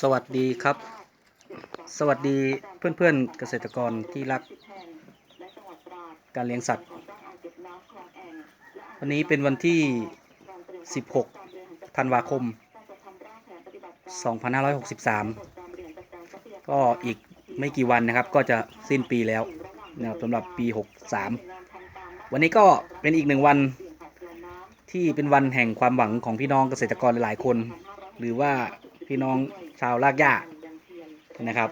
สวัสดีครับ สวัสดีเพื่อนๆเกษตรกรที่รัก การเลี้ยงสัตว์ วันนี้เป็นวันที่ 16 ธันวาคม 2563 ก็อีกไม่กี่วันนะครับ ก็จะสิ้นปีแล้วนะครับสำหรับปี 63 วันนี้ก็เป็นอีกหนึ่งวันที่เป็นวันแห่งความหวังของพี่น้องเกษตรกรหลายๆคน หรือว่าพี่น้องชาวลากหญ้านะครับ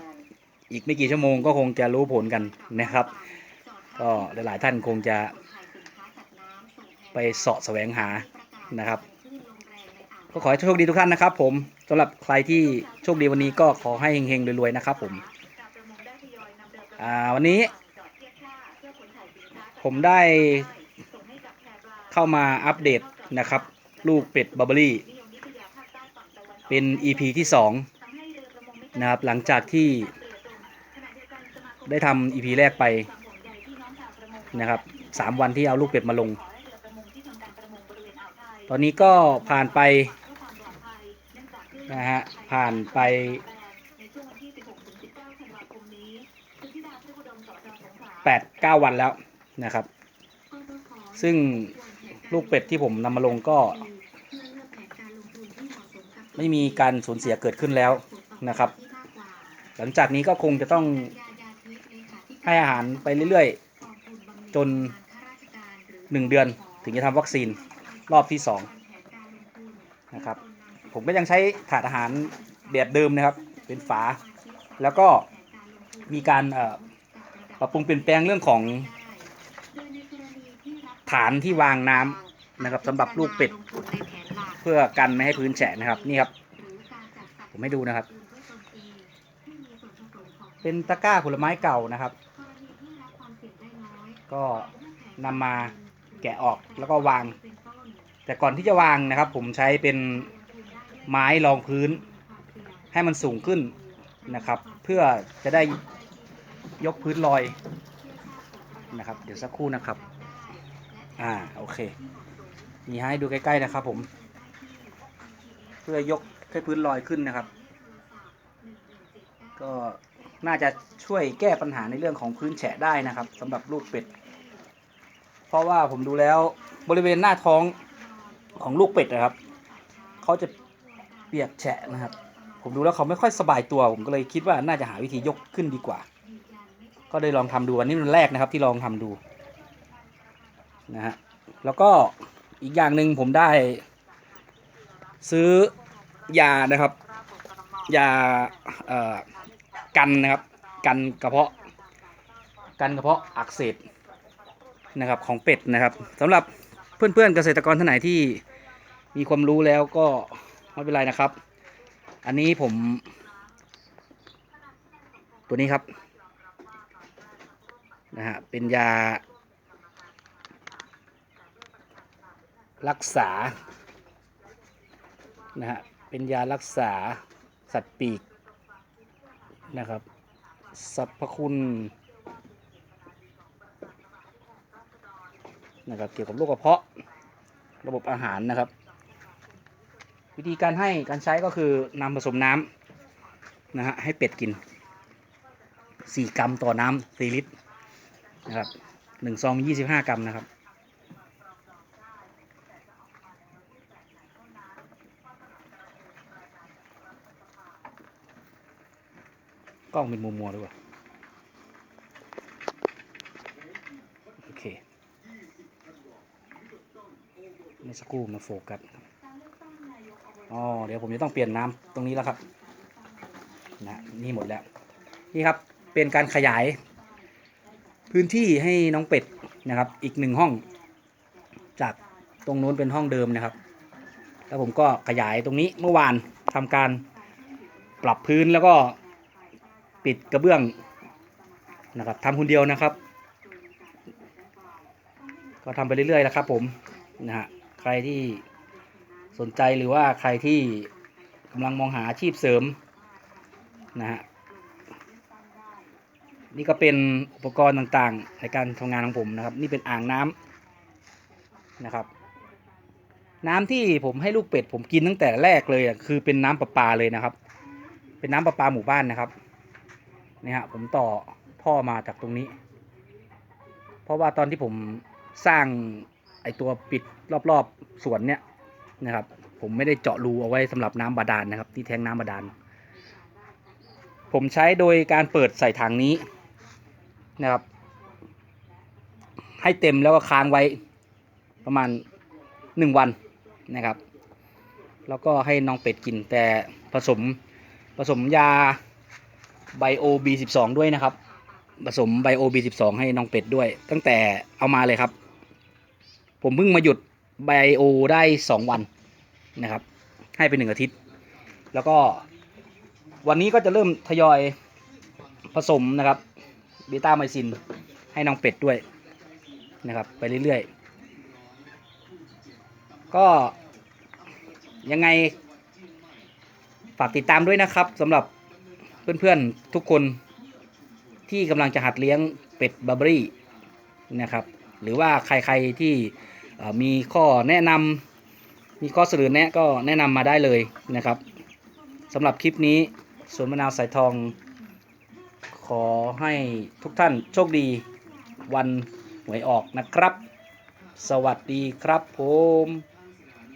อีกไม่กี่ชั่วโมงก็คงจะรู้ผลกันนะครับ ก็หลายๆท่านคงจะไปเสาะแสวงหานะครับ ก็ขอให้โชคดีทุกท่านนะครับ ผมสำหรับใครที่โชคดีวันนี้ก็ขอให้เฮงๆรวยๆนะครับ ผมวันนี้ ผมได้เข้ามาอัปเดตนะครับ ลูกเป็ดบับเบอรี่ เป็น EP ที่2นะครับหลังจากที่ได้ทำ EP แรกไปนะครับสามวันที่เอาลูกเป็ดมาลง ตอนนี้ก็ผ่านไปนะฮะผ่านไป8 9วันแล้วนะครับ ซึ่งลูกเป็ดที่ผมนำมาลงก็ ไม่มีการสูญเสียเกิดขึ้นแล้วนะครับ หลังจากนี้ก็คงจะต้องให้อาหารไปเรื่อยๆ จน 1 เดือนถึงจะทำวัคซีนรอบที่2นะครับ ผมก็ยังใช้ถาดอาหารแบบเดิมนะครับ เป็นฝา แล้วก็มีการเอ่อปรับปรุงเปลี่ยนแปลงเรื่องของฐานที่วางน้ำนะครับสำหรับลูกเป็ด เพื่อกันไม่ให้พื้นแฉะนะครับ นี่ครับ ผมให้ดูนะครับ เป็นตะกร้าผลไม้เก่านะครับ ก็นำมาแกะออกแล้วก็วาง แต่ก่อนที่จะวางนะครับ ผมใช้เป็นไม้รองพื้น ให้มันสูงขึ้นนะครับ เพื่อจะได้ยกพื้นลอยนะครับ เดี๋ยวสักครู่นะครับ อ่า โอเค มีให้ดูใกล้ ๆ นะครับผม เพื่อยกให้พื้นลอยขึ้นนะครับ ก็น่าจะช่วยแก้ปัญหาในเรื่องของพื้นแฉะได้นะครับสำหรับลูกเป็ด เพราะว่าผมดูแล้วบริเวณหน้าท้องของลูกเป็ดนะครับเขาจะเปียกแฉะนะครับ ผมดูแล้วเขาไม่ค่อยสบายตัว ผมก็เลยคิดว่าน่าจะหาวิธียกขึ้นดีกว่า ก็เลยลองทำดูวันนี้เป็นแรกนะครับ ที่ลองทำดูนะฮะแล้วก็อีกอย่างหนึ่งผมได้ ซื้อยานะครับ ยาเอ่อกันนะครับ กันกระเพาะ กันกระเพาะอักเสบนะครับของเป็ดนะครับสำหรับเพื่อนๆเกษตรกรท่านไหนที่มีความรู้แล้วก็ไม่เป็นไรนะครับ อันนี้ผม ตัวนี้ครับนะฮะเป็นยา รักษา นะฮะเป็นยารักษาสัตว์ปีกนะครับสรรพคุณนะครับเกี่ยวกับโรคกระเพาะระบบอาหารนะครับ วิธีการให้การใช้ก็คือนำผสมน้ำนะฮะให้เป็ดกิน 4 กรัมต่อน้ำ4ลิตรนะครับ1ซอง25 กรัมนะครับ กล้องเป็นมัวมัวๆด้วยวะโอเคเมื่อสักครู่มาโฟกัสอ๋อเดี๋ยวผมจะต้องเปลี่ยนน้ำตรงนี้แล้วครับนะนี่หมดแล้วนี่ครับเป็นการขยาย พื้นที่ให้น้องเป็ดนะครับ อีกหนึ่งห้อง จากตรงนู้นเป็นห้องเดิมนะครับ แล้วผมก็ขยายตรงนี้เมื่อวานทำการปรับพื้นแล้วก็ ปิดกระเบื้องนะครับทำคนเดียวนะครับ ก็ทำไปเรื่อยๆแล้วครับ ผมนะฮะใครที่สนใจหรือว่าใครที่กำลังมองหาอาชีพเสริมนะฮะนี่ก็เป็นอุปกรณ์ต่างๆในการทำงานของผมนะครับ นี่เป็นอ่างน้ำนะครับ น้ำที่ผมให้ลูกเป็ดผมกินตั้งแต่แรกเลยคือเป็นน้ำประปาเลยนะครับ เป็นน้ำประปาหมู่บ้านนะครับ นี่ยฮะผมต่อท่อมาจากตรงนี้ เพราะว่าตอนที่ผมสร้างไอตัวปิดรอบๆสวนเนี่ยนะครับ ผมไม่ได้เจาะรูเอาไว้สำหรับน้ำบาดาลนะครับ ที่แทงน้ำบาดาล ผมใช้โดยการเปิดใส่ถังนี้นะครับ ให้เต็มแล้วก็ค้างไว้ประมาณหนึ่งวันนะครับ แล้วก็ให้น้องเป็ดกินแต่ผสมผสมยา ไบโอ B12 ด้วยนะครับ ผสมไบโอ B12 ให้น้องเป็ดด้วย ตั้งแต่เอามาเลยครับ ผมเพิ่งมาหยุดไบโอได้สองวันนะครับ ให้ไปหนึ่งอาทิตย์ แล้วก็วันนี้ก็จะเริ่มทยอยผสมนะครับเบต้าไมซินให้น้องเป็ดด้วยนะครับ ไปเรื่อยๆ ก็ยังไง ฝากติดตามด้วยนะครับสำหรับ เพื่อนๆทุกคนที่กำลังจะหัดเลี้ยงเป็ดบาร์บรี่นะครับ หรือว่าใครๆที่มีข้อแนะนำมีข้อเสนอแนะก็แนะนำมาได้เลยนะครับสำหรับคลิปนี้สวนมะนาวสายทอง ขอให้ทุกท่านโชคดีวันหวยออกนะครับ สวัสดีครับผม